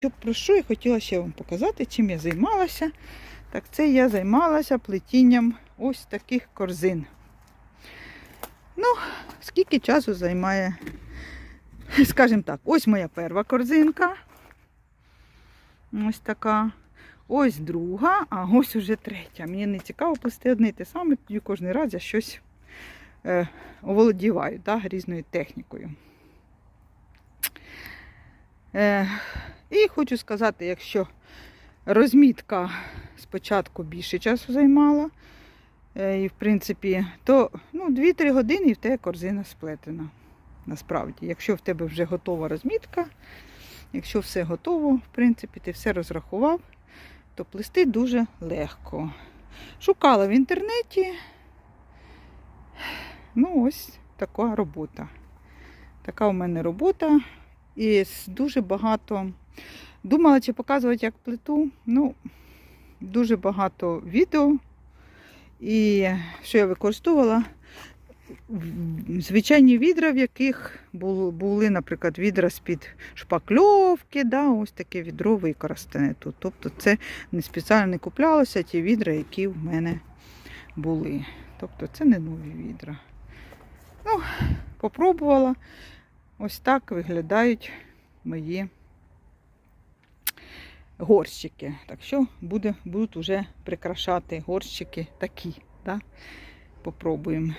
Що про що я хотіла ще вам показати, чим я займалася. Так це я займалася плетінням ось таких корзин. Ну, скільки часу займає, скажімо так, ось моя перша корзинка. Ось така. Ось друга, а ось уже третя. Мені не цікаво плести одне і те саме, тоді кожен раз я щось е, оволодіваю да, різною технікою. Е, і хочу сказати, якщо розмітка спочатку більше часу займала, е, і в принципі, то ну, 2-3 години і в тебе корзина сплетена. Насправді, якщо в тебе вже готова розмітка, якщо все готово, в принципі, ти все розрахував, то плести дуже легко. Шукала в інтернеті. Ну, ось така робота. Така у мене робота. І дуже багато. Думала, чи показувати, як плиту. Ну, дуже багато відео. І що я використовувала? Звичайні відра, в яких були, наприклад, відра з-під шпакльовки, да, ось таке відро використане тут. Тобто це не спеціально не куплялося ті відра, які в мене були. Тобто це не нові відра. Ну, попробувала. Ось так виглядають мої горщики. Так що буде, будуть вже прикрашати горщики такі. Да? Попробуємо.